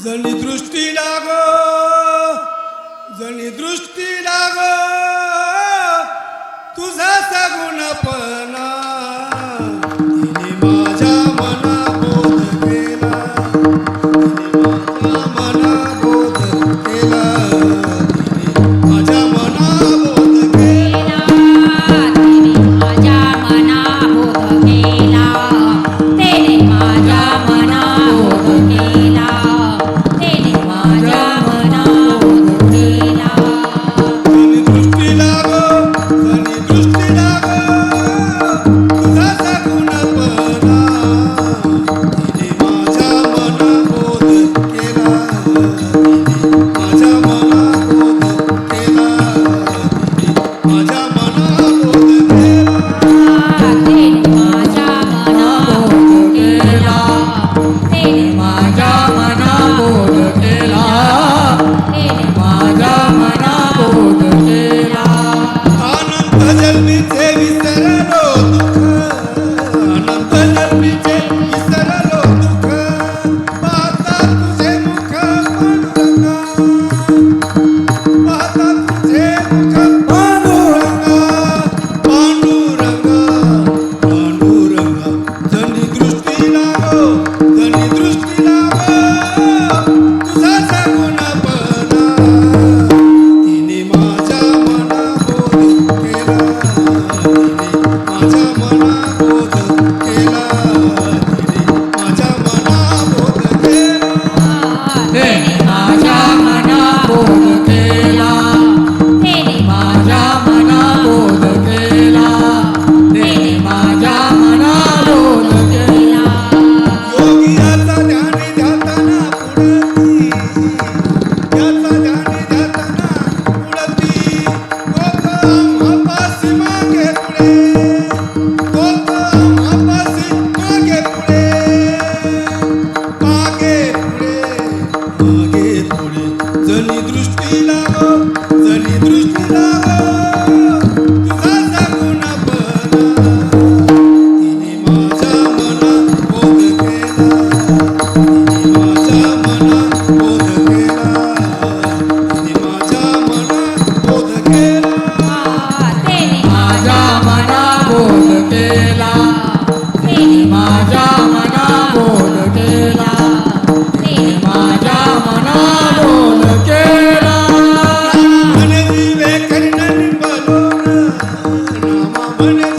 जणी दृष्टी लाग जणी दृष्टी लाग तुझा सगुण प Thank you. दृष्टीला जरी दृष्टीला अपने